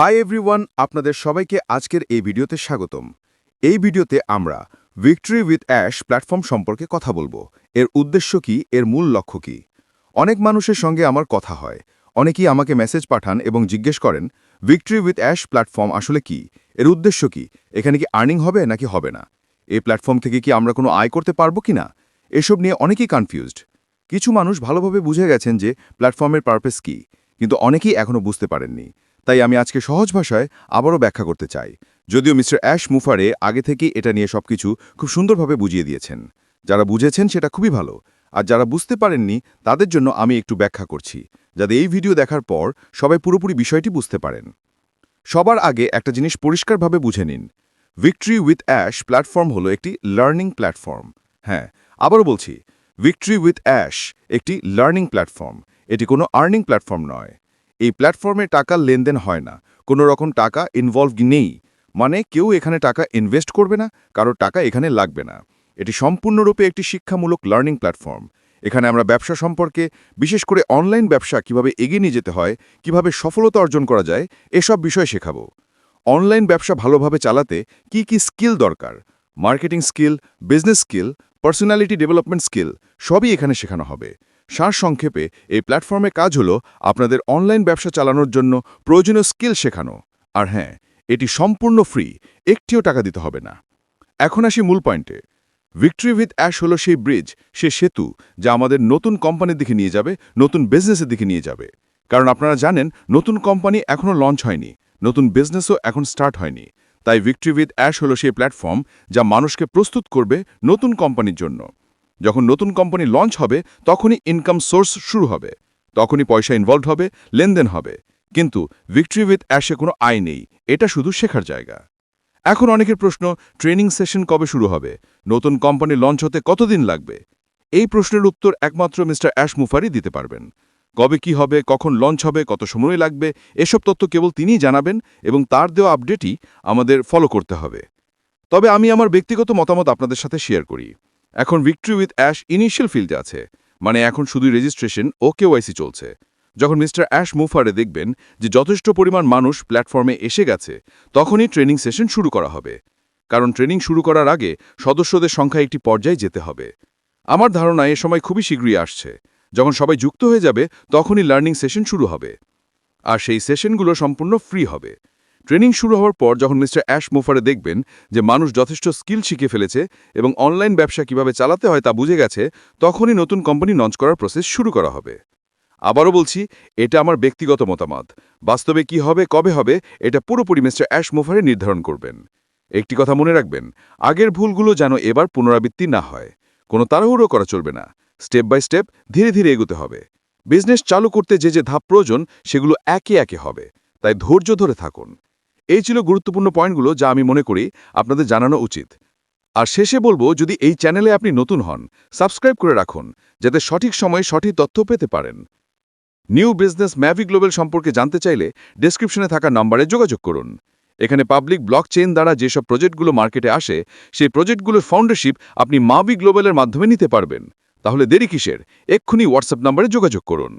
Hi everyone আপনাদের সবাইকে আজকের এই ভিডিওতে স্বাগতম। এই ভিডিওতে আমরা ভিক্টরি উইথ অ্যাশ প্ল্যাটফর্ম সম্পর্কে কথা বলব। এর উদ্দেশ্য কি? এর মূল লক্ষ্য কি? অনেক মানুষের সঙ্গে আমার কথা হয়। অনেকেই আমাকে মেসেজ পাঠান এবং জিজ্ঞেস করেন ভিক্টরি উইথ অ্যাশ প্ল্যাটফর্ম আসলে কি? এর উদ্দেশ্য কি? এখানে কি আর্নিং হবে নাকি হবে না? এই প্ল্যাটফর্ম থেকে কি আমরা কোনো আয় করতে পারব কি না এসব নিয়ে অনেকেই কনফিউজড কিছু মানুষ ভালোভাবে বুঝে গেছেন যে প্ল্যাটফর্মের পারপাস কি, কিন্তু অনেকেই এখনও বুঝতে পারেননি। তাই আমি আজকে সহজ ভাষায় আবারও ব্যাখ্যা করতে চাই। যদিও মিস্টার অ্যাশ মুফারে আগে থেকেই এটা নিয়ে সবকিছু খুব সুন্দরভাবে বুঝিয়ে দিয়েছেন। যারা বুঝেছেন সেটা খুবই ভালো। আর যারা বুঝতে পারেননি, তাদের জন্য আমি একটু ব্যাখ্যা করছি, যাতে এই ভিডিও দেখার পর সবাই পুরোপুরি বিষয়টি বুঝতে পারেন। সবার আগে একটা জিনিস পরিষ্কারভাবে বুঝে নিন। ভিক্টরি উইথ অ্যাশ প্ল্যাটফর্ম হলো একটি লার্নিং প্ল্যাটফর্ম হ্যাঁ আবারও বলছি ভিক্টরি উইথ অ্যাশ একটি লার্নিং প্ল্যাটফর্ম এটি কোনো আর্নিং প্ল্যাটফর্ম নয়। এই প্ল্যাটফর্মে টাকা লেনদেন হয় না। কোনো রকম টাকা ইনভলভ নেই। মানে কেউ এখানে টাকা ইনভেস্ট করবে না, কারও টাকা এখানে লাগবে না। এটি সম্পূর্ণরূপে একটি শিক্ষামূলক লার্নিং প্ল্যাটফর্ম এখানে আমরা ব্যবসা সম্পর্কে, বিশেষ করে অনলাইন ব্যবসা কীভাবে এগিয়ে নিয়ে যেতে হয়, কীভাবে সফলতা অর্জন করা যায়, এসব বিষয় শেখাবো। অনলাইন ব্যবসা ভালোভাবে চালাতে কি কি স্কিল দরকার? Marketing skill business skill personality development skill সবই এখানে শেখানো হবে। সার সংক্ষেপে এই প্ল্যাটফর্মে কাজ হলো আপনাদের অনলাইন ব্যবসা চালানোর জন্য প্রয়োজনীয় স্কিল শেখানো। আর হ্যাঁ এটি সম্পূর্ণ ফ্রি একটিও টাকা দিতে হবে না। এখন আসি মূল পয়েন্টে ভিক্টরি উইথ অ্যাশ হলো সেই ব্রিজ সে সেতু যা আমাদের নতুন কোম্পানির দিকে নিয়ে যাবে, নতুন বিজনেসের দিকে নিয়ে যাবে। কারণ আপনারা জানেন, নতুন কোম্পানি এখনও লঞ্চ হয়নি, নতুন বিজনেসও এখন স্টার্ট হয়নি। তাই ভিক্টরি উইথ অ্যাশ হলো সেই প্ল্যাটফর্ম যা মানুষকে প্রস্তুত করবে নতুন কোম্পানির জন্য। যখন নতুন কোম্পানি লঞ্চ হবে, তখনই ইনকাম সোর্স শুরু হবে। তখনই পয়সা ইনভলভ হবে, লেনদেন হবে। কিন্তু ভিক্টরি উইথ অ্যাশে কোনো আয় নেই। এটা শুধু শেখার জায়গা। এখন অনেকের প্রশ্ন ট্রেনিং সেশন কবে শুরু হবে? নতুন কোম্পানি লঞ্চ হতে কতদিন লাগবে? এই প্রশ্নের উত্তর একমাত্র মিস্টার অ্যাশ মুফারি দিতে পারবেন। কবে কি হবে, কখন লঞ্চ হবে, কত সময় লাগবে, এসব তথ্য কেবল তিনিই জানাবেন এবং তার দেওয়া আপডেটই আমাদের ফলো করতে হবে। তবে আমি আমার ব্যক্তিগত মতামত আপনাদের সাথে শেয়ার করি। এখন ভিক্টরি উইথ অ্যাশ ইনিশিয়াল ফিল্ডে আছে। মানে এখন শুধু রেজিস্ট্রেশন ও কেওয়াইসি চলছে। যখন মিস্টার অ্যাশ মুফারে দেখবেন যে যথেষ্ট পরিমাণ মানুষ প্ল্যাটফর্মে এসে গেছে, তখনই ট্রেনিং সেশন শুরু করা হবে। কারণ ট্রেনিং শুরু করার আগে সদস্যদের সংখ্যা একটি পর্যায়ে যেতে হবে। আমার ধারণা এ সময় খুবই শীঘ্রই আসছে। যখন সবাই যুক্ত হয়ে যাবে, তখনই লার্নিং সেশন শুরু হবে। আর সেই সেশনগুলো সম্পূর্ণ ফ্রি হবে। ট্রেনিং শুরু হওয়ার পর যখন মিস্টার অ্যাশ মুফারে দেখবেন যে মানুষ যথেষ্ট স্কিল শিখে ফেলেছে এবং অনলাইন ব্যবসা কীভাবে চালাতে হয় তা বুঝে গেছে, তখনই নতুন কোম্পানি লঞ্চ করার প্রসেস শুরু করা হবে। আবারও বলছি, এটা আমার ব্যক্তিগত মতামত। বাস্তবে কি হবে, কবে হবে, এটা পুরোপুরি মিস্টার অ্যাশ মুফারে নির্ধারণ করবেন। একটি কথা মনে রাখবেন, আগের ভুলগুলো যেন এবার পুনরাবৃত্তি না হয়। কোনো তাড়াহুড়ো করা চলবে না। স্টেপ বাই স্টেপ ধীরে ধীরে এগোতে হবে। বিজনেস চালু করতে যে যে ধাপ প্রয়োজন, সেগুলো একে একে হবে। তাই ধৈর্য ধরে থাকুন। এই ছিল গুরুত্বপূর্ণ পয়েন্টগুলো যা আমি মনে করি আপনাদের জানানো উচিত। আর শেষে বলব, যদি এই চ্যানেলে আপনি নতুন হন, সাবস্ক্রাইব করে রাখুন, যাতে সঠিক সময়ে সঠিক তথ্য পেতে পারেন। নিউ বিজনেস ম্যাভি গ্লোবাল সম্পর্কে জানতে চাইলে ডেসক্রিপশনে থাকা নম্বরে যোগাযোগ করুন। এখানে পাবলিক ব্লক চেইন দ্বারা যেসব প্রজেক্টগুলো মার্কেটে আসে, সেই প্রজেক্টগুলোর ফাউন্ডারশিপ আপনি মাভি গ্লোবালের মাধ্যমে নিতে পারবেন। তাহলে দেরি কিসের? এক্ষুনি হোয়াটসঅ্যাপ নম্বরে যোগাযোগ করুন।